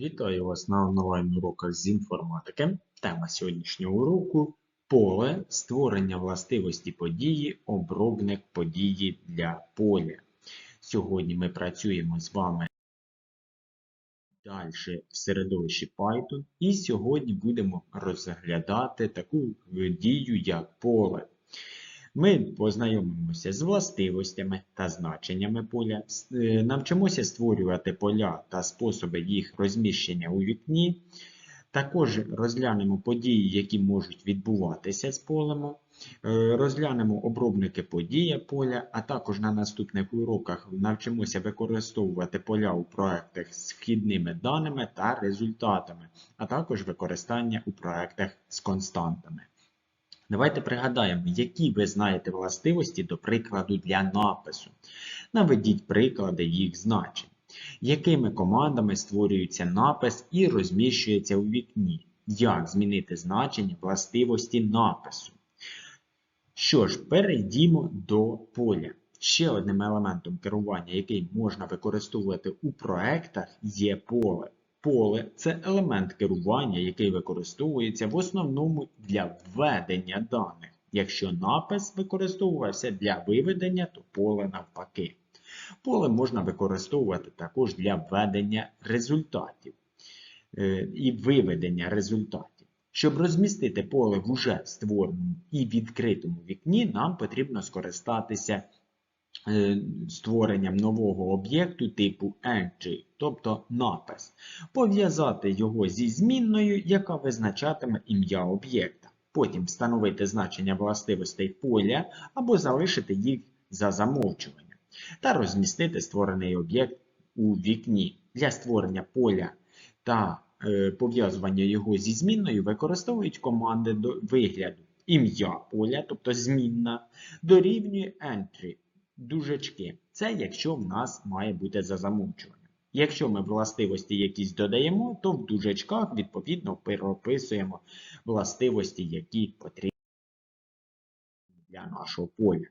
Вітаю вас на онлайн-уроках з інформатики. Тема сьогоднішнього уроку поле створення властивості події, обробник події для поля. Сьогодні ми працюємо з вами далі в середовищі Python і сьогодні будемо розглядати таку дію, як поле. Ми познайомимося з властивостями та значеннями поля, е, навчимося створювати поля та способи їх розміщення у вікні. Також розглянемо події, які можуть відбуватися з полем, е, розглянемо обробники подія поля, а також на наступних уроках навчимося використовувати поля у проектах з вхідними даними та результатами, а також використання у проектах з константами. Давайте пригадаємо, які ви знаєте властивості, до прикладу, для напису. Наведіть приклади їх значень. Якими командами створюється напис і розміщується у вікні? Як змінити значення властивості напису? Що ж, перейдімо до поля. Ще одним елементом керування, який можна використовувати у проектах, є поле. Поле це елемент керування, який використовується в основному для введення даних. Якщо напис використовувався для виведення, то поле навпаки. Поле можна використовувати також для введення результатів е, і виведення результатів. Щоб розмістити поле в уже створеному і відкритому вікні, нам потрібно скористатися створенням нового об'єкту типу entry, тобто напис, пов'язати його зі змінною, яка визначатиме ім'я об'єкта, потім встановити значення властивостей поля або залишити їх за замовчуванням, та розмістити створений об'єкт у вікні. Для створення поля та е, пов'язування його зі змінною використовують команди до вигляду. Ім'я поля, тобто змінна, дорівнює entry, дужечки. Це якщо в нас має бути за замовчуванням. Якщо ми властивості якісь додаємо, то в дужечках відповідно переписуємо властивості, які потрібні для нашого поля.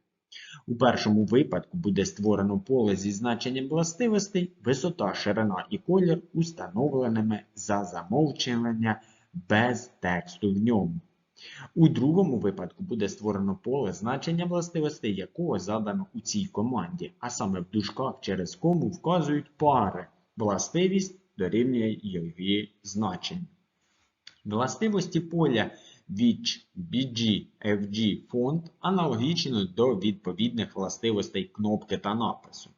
У першому випадку буде створено поле зі значенням властивостей, висота, ширина і колір установленими за замовчування без тексту в ньому. У другому випадку буде створено поле значення властивостей, якого задано у цій команді, а саме в дужках через кому вказують пари. Властивість дорівнює її значенню. Властивості поля Which, BG, FG фонд аналогічно до відповідних властивостей кнопки та напису.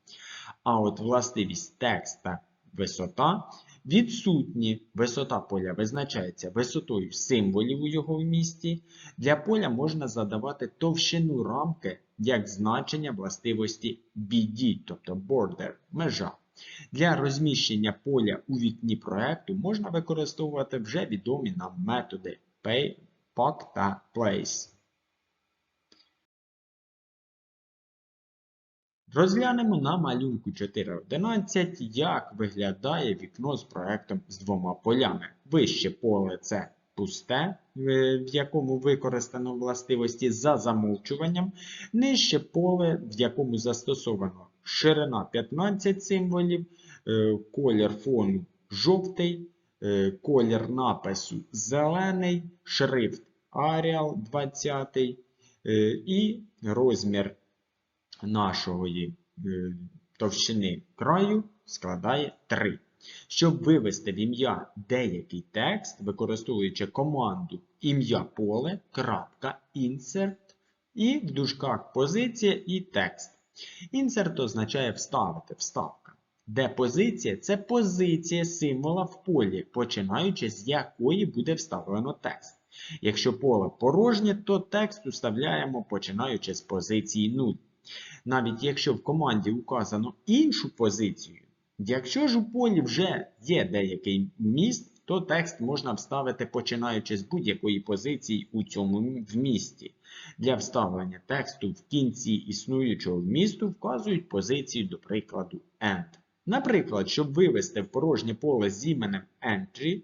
А от властивість текст та висота відсутні. Висота поля визначається висотою символів у його вмісті. Для поля можна задавати товщину рамки як значення властивості BD, тобто border, межа. Для розміщення поля у вікні проекту можна використовувати вже відомі нам методи pay, pack та place. Розглянемо на малюнку 4.11, як виглядає вікно з проектом з двома полями. Вище поле це пусте, е, в якому використано властивості за замовчуванням. Нижче поле, в якому застосовано ширина 15 символів, е, колір фону жовтий, е, колір напису зелений, шрифт Arial 20 е, і розмір нашої е, товщини краю складає 3. Щоб вивести в ім'я деякий текст, використовуючи команду ім'я поле, крапка, insert і в дужках позиція і текст. Insert означає вставити, вставка. Де позиція це позиція символа в полі, починаючи з якої буде вставлено текст. Якщо поле порожнє, то текст уставляємо починаючи з позиції 0 навіть якщо в команді указано іншу позицію. Якщо ж у полі вже є деякий вміст, то текст можна вставити починаючи з будь-якої позиції у цьому вмісті. Для вставлення тексту в кінці існуючого вмісту вказують позицію, до прикладу, end. Наприклад, щоб вивести в порожнє поле з іменем entry,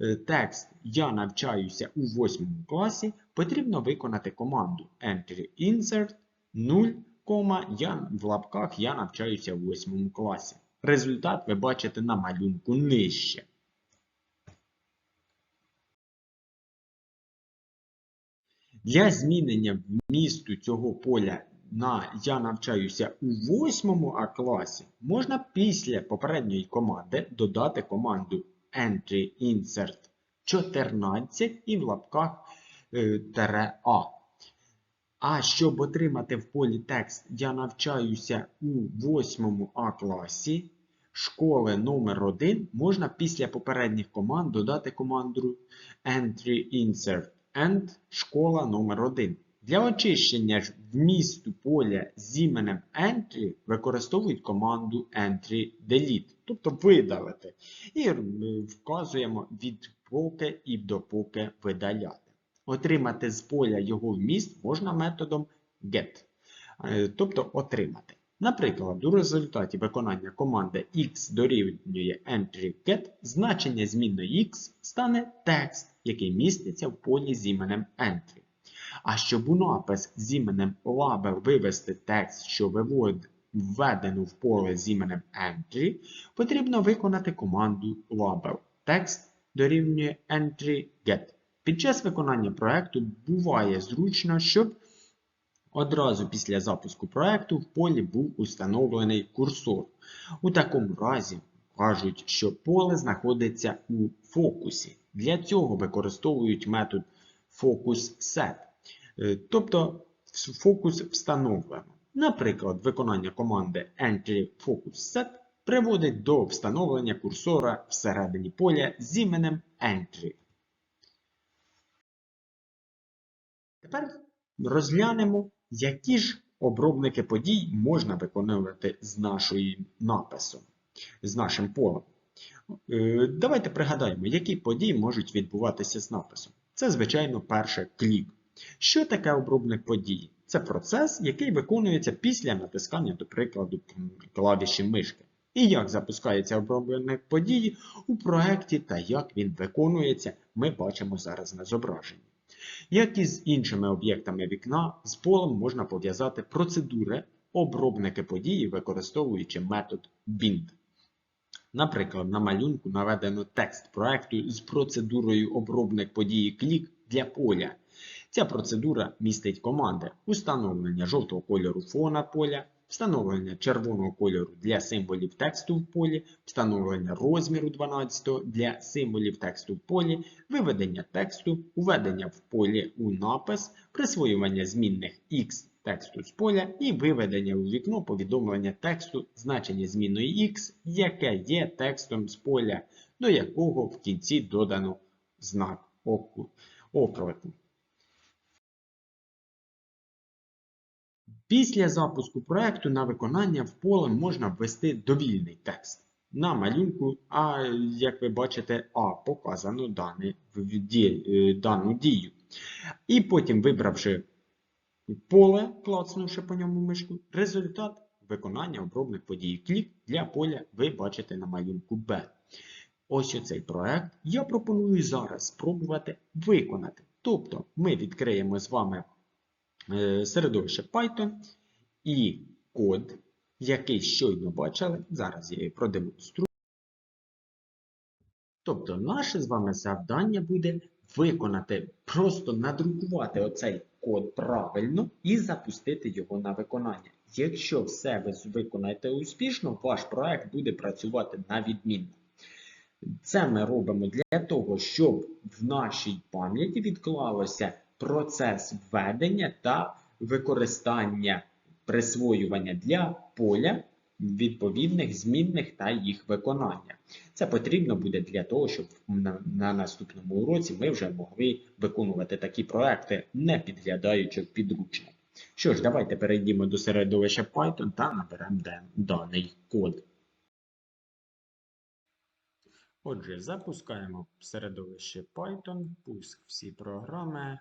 е, текст Я навчаюся у 8 класі, потрібно виконати команду entry insert 0, кома, я в лапках я навчаюся в 8 класі. Результат ви бачите на малюнку нижче. Для змінення вмісту цього поля на Я навчаюся у 8 а класі можна після попередньої команди додати команду Entry Insert 14 і в лапках е, тере А. А щоб отримати в полі текст Я навчаюся у 8 А класі школи номер 1 можна після попередніх команд додати команду entry insert and школа номер 1 Для очищення ж вмісту поля з іменем entry використовують команду entry delete, тобто видалити. І е, вказуємо від поки і до поки видаляти. Отримати з поля його вміст можна методом get, е, тобто отримати. Наприклад, у результаті виконання команди x дорівнює entry get, значення змінної x стане текст, який міститься в полі з іменем entry. А щоб у напис з іменем label вивести текст, що вивод- введено в поле з іменем entry, потрібно виконати команду label. Текст дорівнює entry get. Під час виконання проекту буває зручно, щоб одразу після запуску проекту в полі був установлений курсор. У такому разі кажуть, що поле знаходиться у фокусі. Для цього використовують метод FocusSet. Е, Тобто фокус встановлено. Наприклад, виконання команди entry FocusSet приводить до встановлення курсора всередині поля з іменем entry. Тепер розглянемо, які ж обробники подій можна виконувати з нашою написом, з нашим полем. Е, Давайте пригадаємо, які події можуть відбуватися з написом. Це, звичайно, перше клік. Що таке обробник події? Це процес, який виконується після натискання, до прикладу, клавіші мишки. І як запускається обробник події у проєкті та як він виконується, ми бачимо зараз на зображенні. Як і з іншими об'єктами вікна, з полем можна пов'язати процедури обробники події, використовуючи метод bind. Наприклад, на малюнку наведено текст проекту з процедурою обробник події клік для поля. Ця процедура містить команди установлення жовтого кольору фона поля, встановлення червоного кольору для символів тексту в полі, встановлення розміру 12 для символів тексту в полі, виведення тексту, введення в полі у напис, присвоювання змінних X тексту з поля і виведення у вікно повідомлення тексту значення змінної X, яке є текстом з поля, до якого в кінці додано знак оклику. Після запуску проекту на виконання в поле можна ввести довільний текст. На малюнку, а як ви бачите, А показано дане, в ді- е, дану дію. І потім, вибравши поле, клацнувши по ньому мишку, результат виконання обробних подій клік для поля ви бачите на малюнку Б. Ось оцей проект я пропоную зараз спробувати виконати. Тобто ми відкриємо з вами середовище Python і код, який щойно бачили. Зараз я її продемонструю. Тобто, наше з вами завдання буде виконати, просто надрукувати оцей код правильно і запустити його на виконання. Якщо все ви виконаєте успішно, ваш проект буде працювати на відмінно. Це ми робимо для того, щоб в нашій пам'яті відклалося процес введення та використання присвоювання для поля відповідних змінних та їх виконання. Це потрібно буде для того, щоб на, на наступному уроці ми вже могли виконувати такі проекти, не підглядаючи в підручник. Що ж, давайте перейдімо до середовища Python та наберемо даний код. Отже, запускаємо середовище Python, пуск всі програми,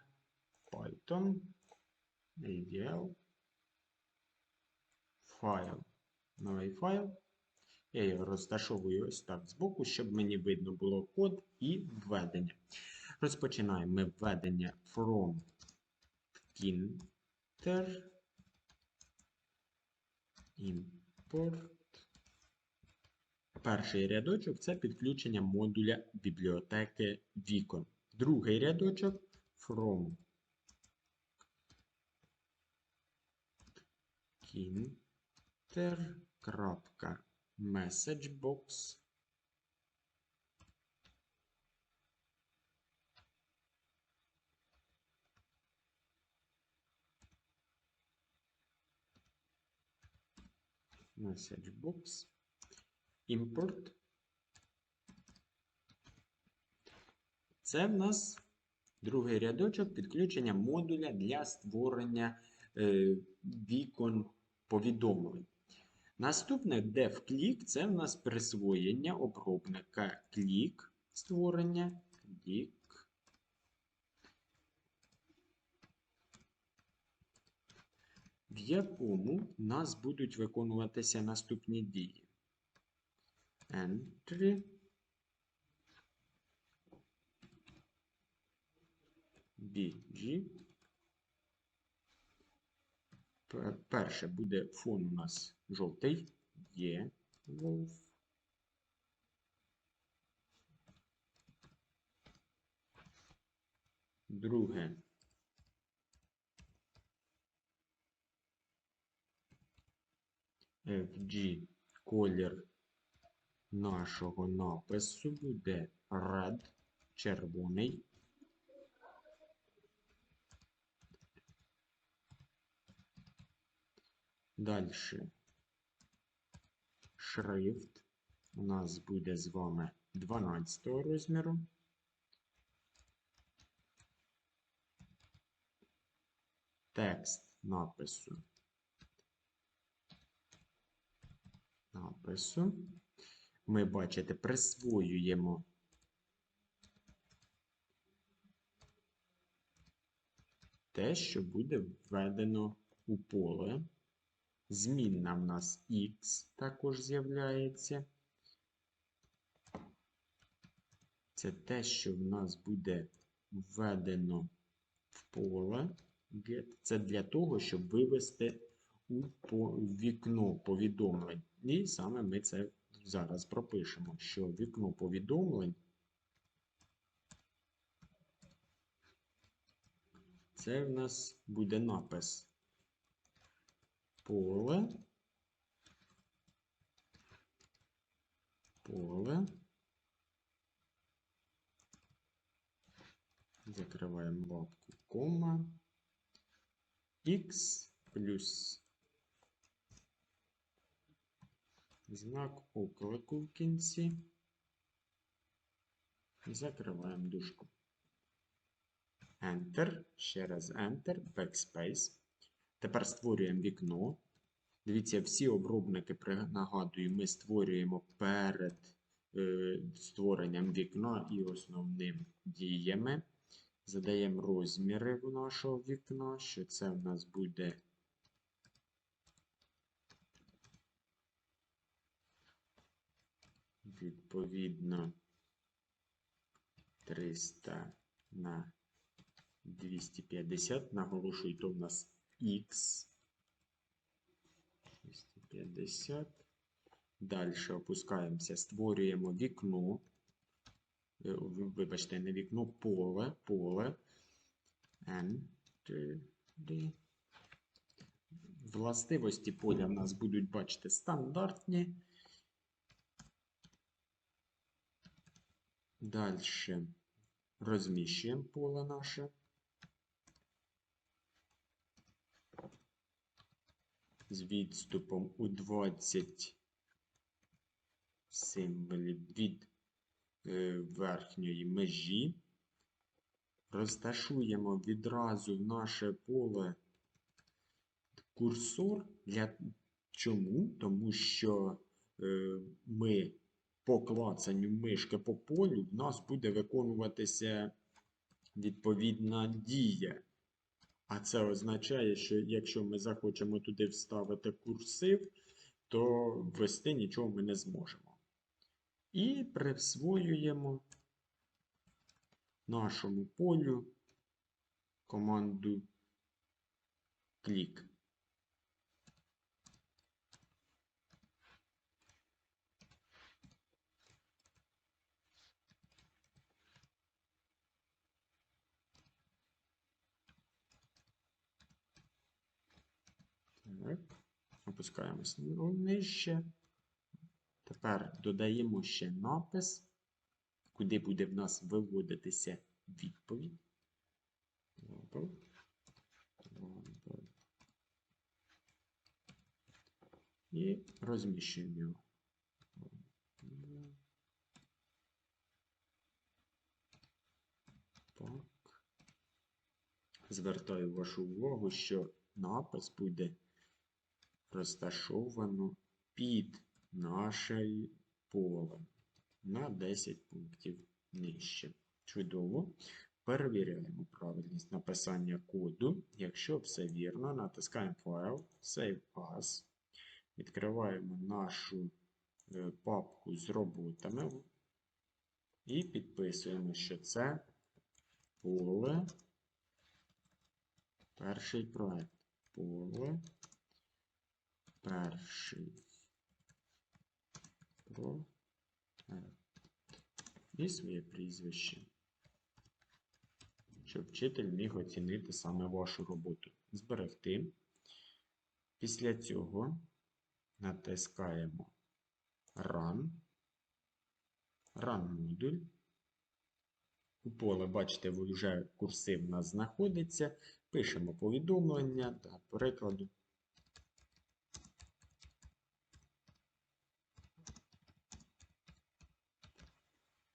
Python, ADL, файл, новий файл. Я його розташовую ось так збоку, щоб мені видно було код і введення. Розпочинаємо ми введення from Kinter, import. Перший рядочок це підключення модуля бібліотеки вікон. Другий рядочок from Hinter. Крапка. Messagebox. Messagebox. Import. Це в нас другий рядочок підключення модуля для створення е, вікон повідомлень. Наступне def-click – це в нас присвоєння обробника клік, створення клік. В якому в нас будуть виконуватися наступні дії. Entry. BG. Пе- Перше буде фон у нас жовтий. Є Wolf. Друге. FG колір нашого напису буде red, червоний. Дальше. Шрифт у нас буде з вами 12 розміру. Текст напису. Напису. Ми, бачите, присвоюємо те, що буде введено у поле. Змінна в нас X також з'являється. Це те, що в нас буде введено в поле. Це для того, щоб вивести у вікно повідомлень. І саме ми це зараз пропишемо, що вікно повідомлень це в нас буде напис поле, поле. Закриваємо лапку кома. X плюс знак оклику в кінці. Закриваємо дужку. Enter. Ще раз Enter. Backspace. Тепер створюємо вікно. Дивіться, всі обробники, нагадую, ми створюємо перед е, створенням вікна і основним діями. Задаємо розміри в нашого вікна, що це в нас буде відповідно 300 на 250. Наголошую, то в нас X. 250. Далі опускаємося, створюємо вікно. Е, Вибачте, не вікно, поле, поле. N. Властивості поля в нас будуть, бачите, стандартні. Далі розміщуємо поле наше. З відступом у 20 символів від е, верхньої межі. Розташуємо відразу в наше поле курсор. Для чому? Тому що е, ми по клацанню мишки по полю в нас буде виконуватися відповідна дія. А це означає, що якщо ми захочемо туди вставити курсив, то ввести нічого ми не зможемо. І присвоюємо нашому полю команду клік. Так. Спускаємось нижче. Тепер додаємо ще напис, куди буде в нас виводитися відповідь. Global. Global. І розміщуємо його. Так. Звертаю вашу увагу, що напис буде розташовано під наше поле на 10 пунктів нижче. Чудово. Перевіряємо правильність написання коду. Якщо все вірно, натискаємо файл, Save As. Відкриваємо нашу е, папку з роботами і підписуємо, що це поле. Перший проект. Поле. Перший проект. І своє прізвище. Щоб вчитель міг оцінити саме вашу роботу. Зберегти. Після цього натискаємо Run. Run модуль. У поле, бачите, вже курсив у нас знаходиться. Пишемо повідомлення, до прикладу.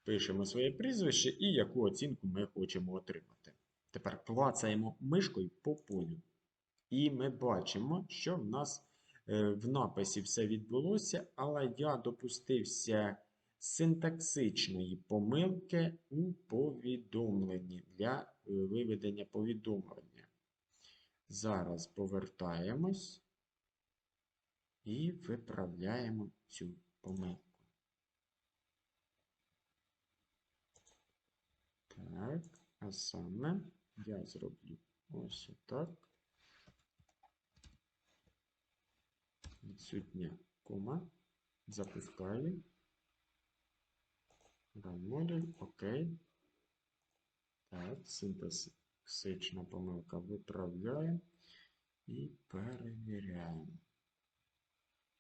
Пишемо своє прізвище і яку оцінку ми хочемо отримати. Тепер клацаємо мишкою по полю. І ми бачимо, що в нас е, в написі все відбулося, але я допустився синтаксичної помилки у повідомленні для е, виведення повідомлення. Зараз повертаємось і виправляємо цю помилку. Так, а саме я зроблю ось так. Відсутня кома. Запускаю. Модуль, окей. Так, синтаксична помилка виправляємо і перевіряємо.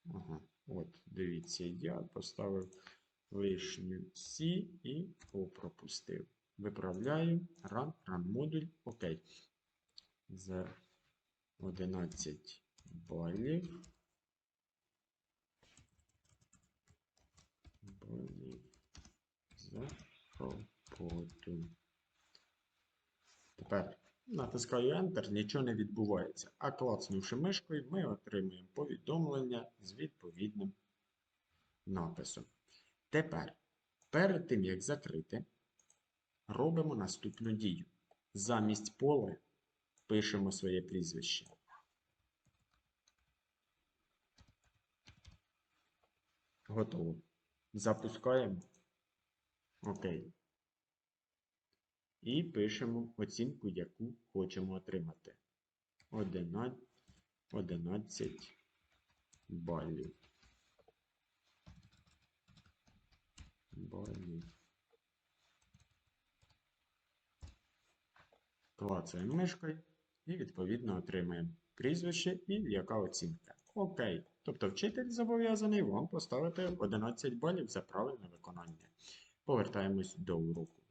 Ага, от, дивіться, я поставив лишню C і O пропустив. Виправляю run, run модуль, окей. За 11 балів. Балів за роботу. Тепер натискаю Enter, нічого не відбувається. А клацнувши мишкою, ми отримуємо повідомлення з відповідним написом. Тепер, перед тим, як закрити, робимо наступну дію. Замість поле пишемо своє прізвище. Готово. Запускаємо. Окей. І пишемо оцінку, яку хочемо отримати. 11, 11 балів. Балів. Клацаємо мишкою і, відповідно, отримаємо прізвище і яка оцінка. Окей. Тобто вчитель зобов'язаний вам поставити 11 балів за правильне виконання. Повертаємось до уроку.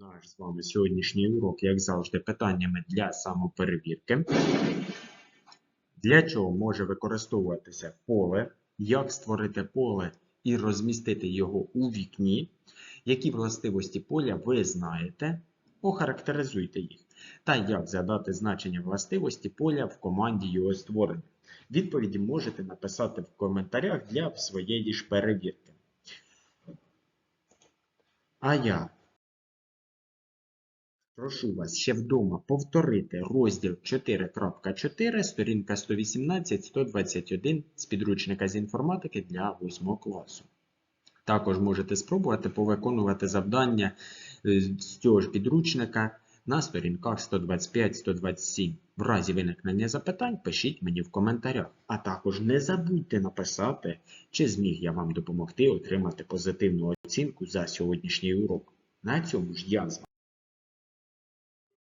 Наш з вами сьогоднішній урок, як завжди, питаннями для самоперевірки. Для чого може використовуватися поле, як створити поле і розмістити його у вікні, які властивості поля ви знаєте, охарактеризуйте їх, та як задати значення властивості поля в команді його створення. Відповіді можете написати в коментарях для своєї ж перевірки. А я прошу вас ще вдома повторити розділ 4.4, сторінка 118-121 з підручника з інформатики для 8 класу. Також можете спробувати повиконувати завдання е, з цього ж підручника на сторінках 125-127. В разі виникнення запитань пишіть мені в коментарях. А також не забудьте написати, чи зміг я вам допомогти отримати позитивну оцінку за сьогоднішній урок. На цьому ж я з вами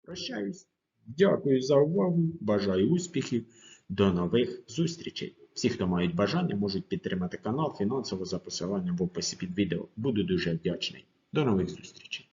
прощаюсь. Дякую за увагу. Бажаю успіхів. До нових зустрічей. Всі, хто мають бажання, можуть підтримати канал фінансово за посиланням в описі під відео. Буду дуже вдячний. До нових зустрічей.